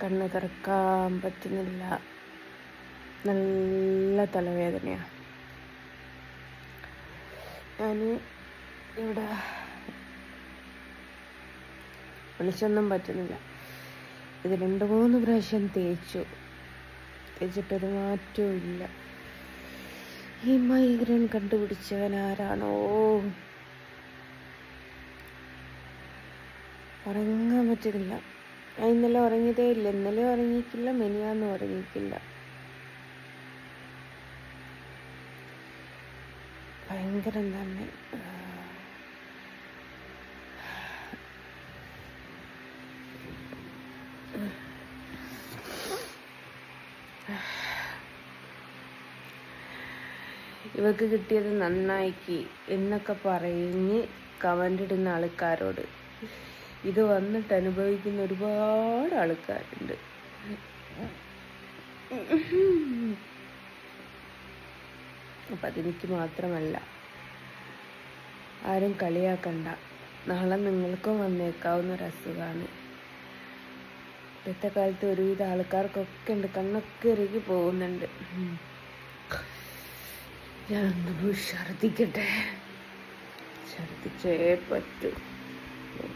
കണ്ണ് തുറക്കാൻ പറ്റുന്നില്ല. നല്ല തലവേദനയാണ് ഞാൻ ഇവിടെ വിളിച്ചൊന്നും പറ്റുന്നില്ല. ഇത് രണ്ട് മൂന്ന് പ്രാവശ്യം തേച്ചു. തേച്ചിട്ടൊരു മാറ്റവും ഇല്ല ഈ മൈഗ്രെയിൻ കണ്ടുപിടിച്ചവൻ ആരാണോ? ഉറങ്ങാൻ പറ്റുന്നില്ല. ഞാൻ ഇന്നലെ ഉറങ്ങിയതേ ഇല്ല. ഇന്നലെ ഉറങ്ങിയിട്ടില്ല മെനിയാന്നും ഉറങ്ങിയിട്ടില്ല. ഭയങ്കരം തന്നെ ഇവക്ക് കിട്ടിയത് നന്നായിക്ക് എന്നൊക്കെ പറഞ്ഞ് കമന്റ് ഇടുന്ന ആൾക്കാരോട്. ഇത് വന്നിട്ട് അനുഭവിക്കുന്ന ഒരുപാട് ആൾക്കാരുണ്ട്. അപ്പം അതെനിക്ക് മാത്രമല്ല ആരും കളിയാക്കണ്ട. നാളെ നിങ്ങൾക്കും വന്നേക്കാവുന്ന ഒരു അസുഖമാണ് ഇപ്പോഴത്തെ കാലത്ത് ഒരുവിധ ആൾക്കാർക്കൊക്കെ ഉണ്ട് കണ്ണൊക്കെ ഇറുകി പോകുന്നുണ്ട്. ഞാനൊന്ന് പോയി ഛർദിക്കട്ടെ ഛർദിച്ചേ പറ്റൂ.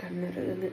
കണ്ണിറുകുന്നു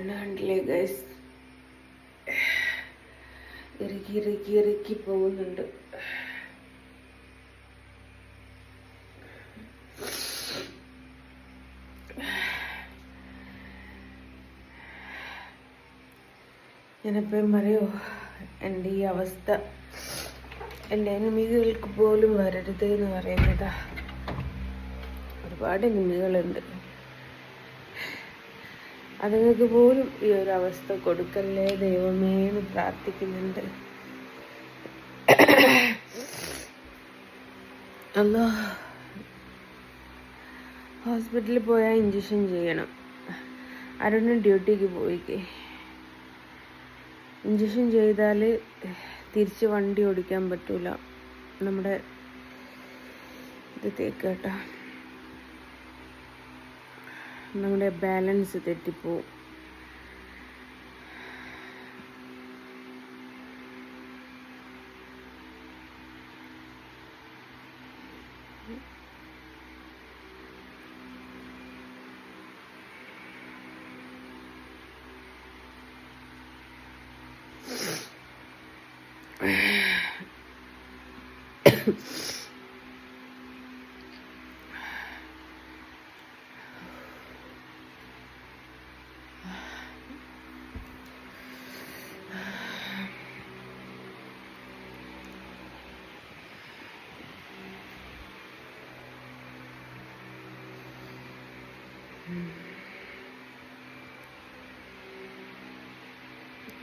കണ്ണ് കണ്ടില്ലേ ഗൈസ് ഇറുക്കി ഇറുക്കി ഇറുക്കി പോകുന്നുണ്ട്. ഞാനെപ്പോഴും പറയോ എന്റെ ഈ അവസ്ഥ എന്റെ എനിമികൾക്ക് പോലും വരരുത് എന്ന് പറയുന്നതാ. ഒരുപാട് എനിമികളുണ്ട് അതുങ്ങൾക്ക് പോലും ഈ ഒരു അവസ്ഥ കൊടുക്കല്ലേ ദൈവമേ എന്ന് പ്രാർത്ഥിക്കുന്നുണ്ട്. അല്ലോ ഹോസ്പിറ്റലിൽ പോയാൽ ഇഞ്ചക്ഷൻ ചെയ്യണം. അരുണ് ഡ്യൂട്ടിക്ക് പോയിക്കേ. ഇഞ്ചക്ഷൻ ചെയ്താൽ തിരിച്ച് വണ്ടി ഓടിക്കാൻ പറ്റൂല. നമ്മുടെ ഇത് തേക്കേട്ടാ നമ്മുടെ ബാലൻസ് തെറ്റിപ്പോവും Yeah.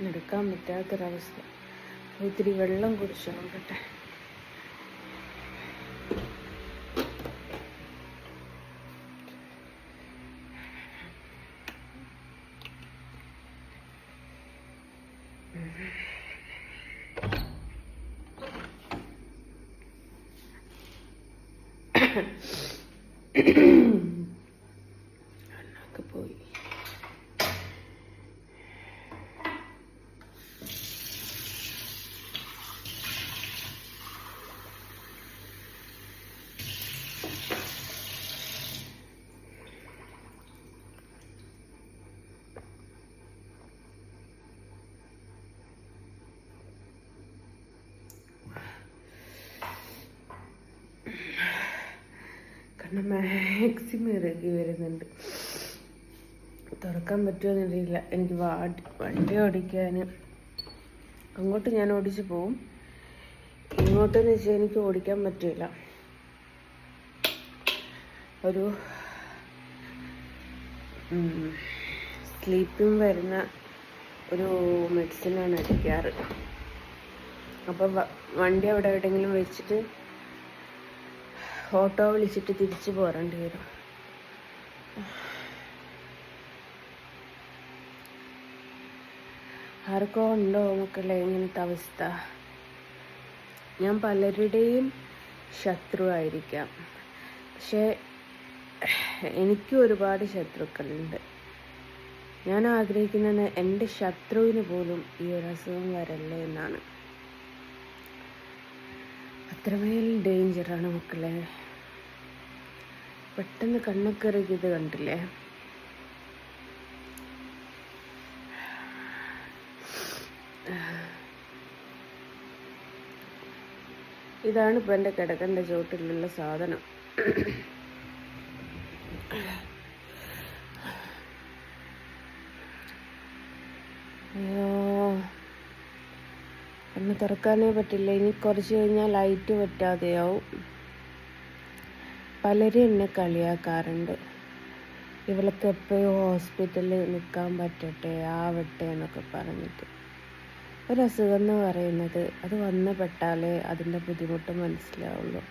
എടുക്കാൻ പറ്റാത്തൊരവസ്ഥ ഇത്തിരി വെള്ളം കുടിച്ചു നോക്കട്ടെ അണ്ണാക്ക് കാരണം മാക്സിമം ഇറങ്ങി വരുന്നുണ്ട്. തുറക്കാൻ പറ്റുമെന്നറിയില്ല എനിക്ക് വാടി വണ്ടി ഓടിക്കാൻ അങ്ങോട്ട് ഞാൻ ഓടിച്ച് പോവും. ഇങ്ങോട്ടെന്ന് വെച്ചാൽ എനിക്ക് ഓടിക്കാൻ പറ്റില്ല ഒരു സ്ലീപ്പിംഗ് വരുന്ന ഒരു മെഡിസിനാണ് അടിക്കാറ്. അപ്പോൾ വണ്ടി അവിടെ എവിടെയെങ്കിലും വെച്ചിട്ട് ഓട്ടോ വിളിച്ചിട്ട് തിരിച്ചു പോരേണ്ടി വരും. ആർക്കോ ഉണ്ടോ മക്കളെ ഇങ്ങനത്തെ അവസ്ഥ? ഞാൻ പലരുടെയും ശത്രുവായിരിക്കാം. പക്ഷേ എനിക്കും ഒരുപാട് ശത്രുക്കളുണ്ട്. ഞാൻ ആഗ്രഹിക്കുന്നത് എന്റെ ശത്രുവിന് പോലും ഈ ഒരു അസുഖം വരല്ലേ എന്നാണ്. അത്രമേൽ ഡേഞ്ചറാണ് മക്കളെ? പെട്ടെന്ന് കണ്ണൊക്കെ ഇറങ്ങിയത് കണ്ടില്ലേ? ഇതാണ് ഇപ്പം എന്റെ കിടക്കന്റെ ചുവട്ടിലുള്ള സാധനം. അയ്യോ. ഒന്ന് തുറക്കാനേ പറ്റില്ല. ഇനി കുറച്ച് കഴിഞ്ഞാൽ ലൈറ്റ് പറ്റാതെയാവും പലരും എന്നെ കളിയാക്കാറുണ്ട്. ഇവൾക്ക് എപ്പോഴും ഹോസ്പിറ്റലിൽ നിൽക്കാൻ പറ്റട്ടെ ആവട്ടെ എന്നൊക്കെ പറഞ്ഞിട്ട്. ഒരു അസുഖം എന്ന് പറയുന്നത് അത് വന്നു പെട്ടാലേ അതിന്റെ ബുദ്ധിമുട്ട് മനസ്സിലാവുള്ളൂ.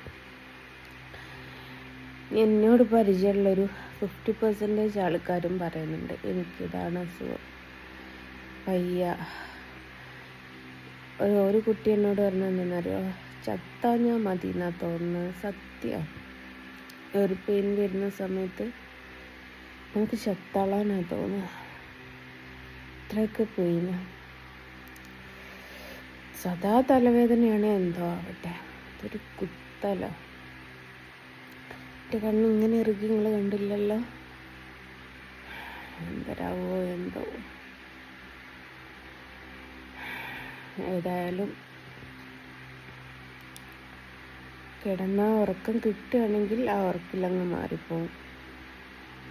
എന്നോട് പരിചയമുള്ളൊരു ഫിഫ്റ്റി പെർസെന്റേജ് ആൾക്കാരും പറയുന്നുണ്ട് എനിക്കിതാണ് അസുഖം. വയ്യ. ഒരു ഒരു കുട്ടി എന്നോട് പറഞ്ഞെന്നറിയോ ചത്താ ഞാൻ മതി എന്നാ തോന്നുന്നത് സത്യം. ഒരു പെയിൻ വരുന്ന സമയത്ത് നമുക്ക് ചത്താളാനാ തോന്നുക. അത്രയൊക്കെ പെയിന. സദാ തലവേദനയാണ് എന്തോ ആവട്ടെ. അതൊരു കുത്തല. എന്റെ കണ്ണിങ്ങനെ ഇറുകി നിങ്ങൾ കണ്ടില്ലല്ലോ? എന്തരാവോ എന്തോ. ഏതായാലും കിടന്ന ഉറക്കം കിട്ടുകയാണെങ്കിൽ ആ ഉറക്കിലങ്ങ് മാറിപ്പോവും.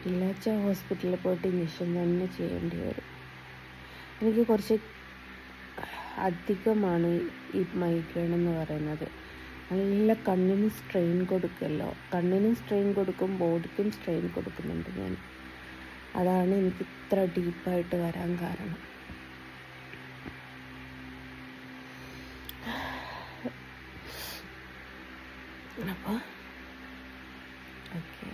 ഇല്ലാച്ച ഹോസ്പിറ്റലിൽ പോയിട്ട് ഇഞ്ചക്ഷൻ തന്നെ ചെയ്യേണ്ടി വരും. എനിക്ക് കുറച്ച് അധികമാണ് ഈ മൈഗ്രെയിൻ എന്ന് പറയുന്നത്. നല്ല കണ്ണിന് സ്ട്രെയിൻ കൊടുക്കല്ലോ. കണ്ണിനും സ്ട്രെയിൻ കൊടുക്കും ബോഡിക്കും സ്ട്രെയിൻ കൊടുക്കുന്നുണ്ട് ഞാൻ. അതാണ് എനിക്ക് ഇത്ര ഡീപ്പായിട്ട് വരാൻ കാരണം. അപ്പോൾ ഓക്കെ